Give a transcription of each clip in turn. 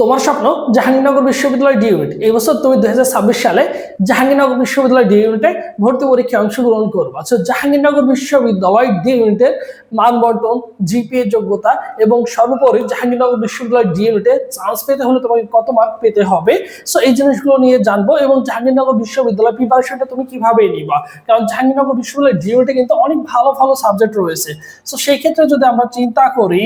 তোমার স্বপ্ন জাহাঙ্গীরনগর বিশ্ববিদ্যালয় ডি ইউনিট এই বছর তুমি দুই সালে জাহাঙ্গীরনগর বিশ্ববিদ্যালয় ডি ইউনিটে ভর্তি পরীক্ষায় অংশগ্রহণ করবে। আচ্ছা জাহাঙ্গীরনগর বিশ্ববিদ্যালয় ডি ইউনিটের মান বন্টন জিপিএ যোগ্যতা এবং সর্বোপরি জাহাঙ্গীরনগর বিশ্ববিদ্যালয় ডি ইউনিটে চান্স পেতে হলে তোমাকে কত মার্ক পেতে হবে? সো এই জিনিসগুলো নিয়ে জানব এবং জাহাঙ্গীরনগর বিশ্ববিদ্যালয় প্রিপারেশনটা তুমি কীভাবে নিবা? কারণ জাহাঙ্গীরনগর বিশ্ববিদ্যালয় ডি ইউনিটে কিন্তু অনেক ভালো ভালো সাবজেক্ট রয়েছে। সো সেই ক্ষেত্রে যদি আমরা চিন্তা করি,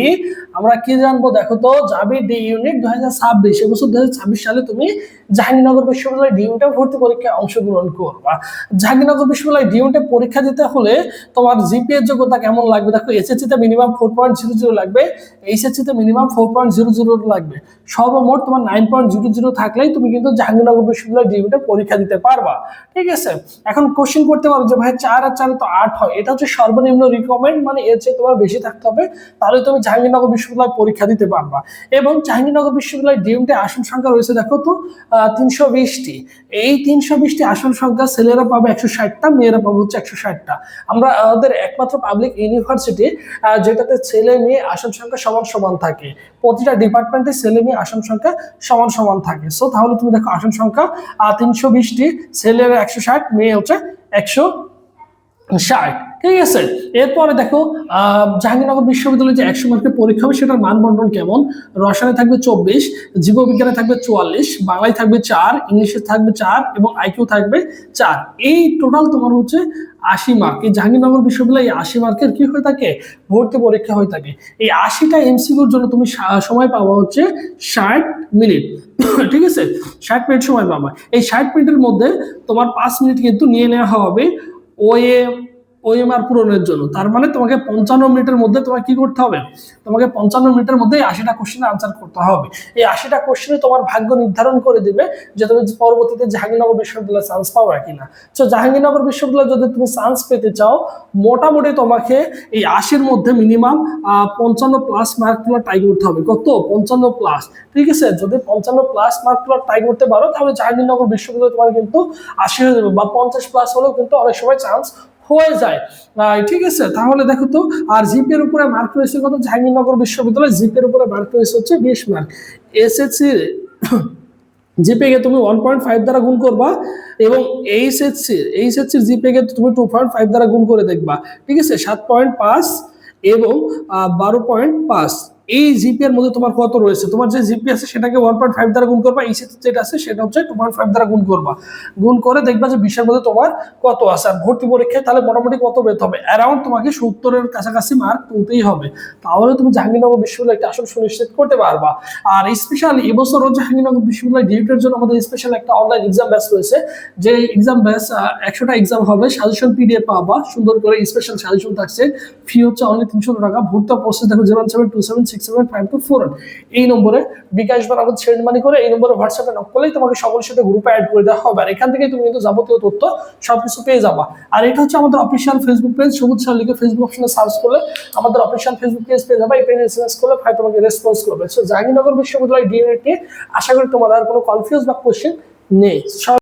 আমরা কি জানব? দেখো তো যাবে ডি ইউনিট দু হাজার ছাব্বিশ এবছর দু হাজার ছাব্বিশ সালে তুমি জাহাঙ্গীরনগর বিশ্ববিদ্যালয় ডি ইউনিটে ভর্তি পরীক্ষায় অংশগ্রহণ করবা। জাহাঙ্গীরনগর বিশ্ববিদ্যালয় ডি ইউনিটে পরীক্ষা দিতে হলে তোমার জিপিএর যোগ্যতা কেমন লাগবে? দেখো এসএসসি তে minimum four point zero zero লাগবে এইচএসসি তে minimum four point zero zero লাগবে। সর্বমোট তোমার নাইন পয়েন্ট জিরো জিরো থাকলেই তুমি কিন্তু জাহাঙ্গীরনগর বিশ্ববিদ্যালয় ডি ইউনিটে পরীক্ষা দিতে পারবা। ঠিক আছে? এখন কোশ্চেন করতে পারো যে, ভাই, চার আর চার তো আট হয়। এটা হচ্ছে সর্বনিম্ন রিকমেন্ড মানে এর চেয়ে তোমার বেশি থাকতে হবে। তাহলে তুমি জাহাঙ্গীরনগর বিশ্ববিদ্যালয় পরীক্ষা দিতে পারবা। এবং জাহাঙ্গীরনগর বিশ্ববিদ্যালয় ডিএমটে আসন সংখ্যা রয়েছে দেখো তো তিনশো বিশটি। এই তিনশো বিশটি আসন সংখ্যা ছেলেরা পাবে একশো ষাটটা, মেয়েরা পাবে হচ্ছে একশো ষাটটা। আমরা আমাদের একমাত্র পাবলিক ইউনিভার্সিটি যেটাতে ছেলে মেয়ে আসন সংখ্যা সমান সমান থাকে। প্রতিটা ডিপার্টমেন্টে ছেলে মেয়ে আসন সংখ্যা সমান সমান থাকে। সো তাহলে তুমি দেখো আসন সংখ্যা তিনশো বিশটি, ছেলেরা একশো ষাট, মেয়ে হচ্ছে একশো ষাট। ঠিক আছে। এরপরে দেখো জাহাঙ্গীরনগর বিশ্ববিদ্যালয়ে যে একশো মার্কের পরীক্ষা হবে, সেটার মানবন্টন কেমন? রসায়নে থাকবে চব্বিশ, জীববিজ্ঞানে থাকবে চুয়াল্লিশ, বাংলায় থাকবে চার, ইংলিশে থাকবে চার এবং আইকিউ থাকবে চার। এই টোটাল তোমার হচ্ছে আশি মার্ক এই জাহাঙ্গীরনগর বিশ্ববিদ্যালয়ে আশি মার্কের কি হয়ে থাকে? ভর্তি পরীক্ষা হয়ে থাকে। এই আশিটা এমসিকিউর জন্য তুমি সময় পাওয়া হচ্ছে ষাট মিনিট। ঠিক আছে? ষাট মিনিট সময় পাবা। এই ষাট মিনিটের মধ্যে তোমার পাঁচ মিনিট কিন্তু নিয়ে নেওয়া হবে ওয়ে ওএমআর পূরণের জন্য। তার মানে তোমাকে পঞ্চান্ন মিনিটের মধ্যে তোমাকে কি করতে হবে? তোমাকে পঞ্চান্ন মিনিটের মধ্যে আশিটা কোশ্চেন আনসার করতে হবে। এই আশিটা কোশ্চেনে তোমার ভাগ্য নির্ধারণ করে দিবে যে তুমি পরবর্তীতে জাহাঙ্গীরনগর বিশ্ববিদ্যালয়ে চান্স পাবে কিনা। তো জাহাঙ্গীরনগর বিশ্ববিদ্যালয়ে যদি তুমি চান্স পেতে চাও, মোটামুটি তোমাকে এই আশির মধ্যে মিনিমাম পঞ্চান্ন প্লাস মার্ক মার্কগুলো ট্রাই করতে হবে। কত? পঞ্চান্ন প্লাস ঠিক আছে? যদি পঞ্চান্ন প্লাস মার্কগুলো ট্রাই করতে পারো, তাহলে জাহাঙ্গীরনগর বিশ্ববিদ্যালয়ে তোমার কিন্তু আশি হয়ে যাবে বা পঞ্চাশ প্লাস হলেও কিন্তু অনেক সময় চান্স হয়ে যায়। ঠিক আছে? তাহলে দেখো তো, আর জিপের উপরে মার্ক রয়েছে কত? জাহাঙ্গীরনগর বিশ্ববিদ্যালয় জিপের উপরে মার্ক রয়েছে হচ্ছে বিশ মার্ক এসএসসি জিপেকে তুমি ওয়ান পয়েন্ট ফাইভ দ্বারা গুণ করবা এবং এইচএসসি এইচএসসির জিপেকে তুমি টু পয়েন্ট ফাইভ দ্বারা গুণ করে দেখবা। ঠিক আছে? সাত পয়েন্ট পাঁচ এবং বারো পয়েন্ট পাঁচ। এই জিপি এর মধ্যে তোমার কত রয়েছে? তোমার যে জিপি আছে, সেটাকে ওয়ান পয়েন্ট ফাইভ দ্বারা গুণ করবা। এইচএসসি যেটা আছে, সেটা হচ্ছে টু পয়েন্ট ফাইভ দ্বারা গুণ করবা। গুণ করে দেখবা যে বিশের মধ্যে তোমার কত আছে। আর ভর্তি পরীক্ষায় তাহলে মোটামুটি কত পেতে হবে? অ্যারাউন্ড তোমাকে সত্তরের কাছাকাছি মার্ক তুলতেই হবে। তাহলে তুমি জাহাঙ্গীরনগর বিশ্ববিদ্যালয় একটা আসন সুনিশ্চিত করতে পারবা। আর স্পেশালি এবছরও জাহাঙ্গীরনগর বিশ্ববিদ্যালয় ডিউটের জন্য আমাদের স্পেশাল একটা অনলাইন এক্সাম ব্যাচ রয়েছে। যে এক্সাম ব্যাচ একশোটা এক্সাম হবে। সাজেশন পিডিএফ পাবা। সুন্দর করে স্পেশাল সাজেশন থাকছে। ফি হচ্ছে অনলি তিনশো টাকা। ভর্তি প্রসেস দেখো zero seven two seven six এই নম্বরে বিকাশ বা নগদ সেন্ড মানি করে এই নম্বরে হোয়াটসঅ্যাপে নক করলেই তোমাকে সকলের সাথে গ্রুপে অ্যাড করে দেওয়া হবে। আর এখান থেকে তুমি কিন্তু যাবতীয় তথ্য সবকিছু পেয়ে যাবা। আর এটা হচ্ছে আমাদের official Facebook page Sabuj sir লিখে ফেসবুক অপশনে সার্চ করলে আমাদের অফিসিয়াল ফেসবুক পেজ পেয়ে যাবে। এই পেজে এসএমএস করলে ভাই তোমাকে রেসপন্স করবে। সো জাহাঙ্গীরনগর বিশ্ববিদ্যালয় ডিএনএ আশা করি তোমার আর কোনো কনফিউজ বা কোশ্চেন নেই।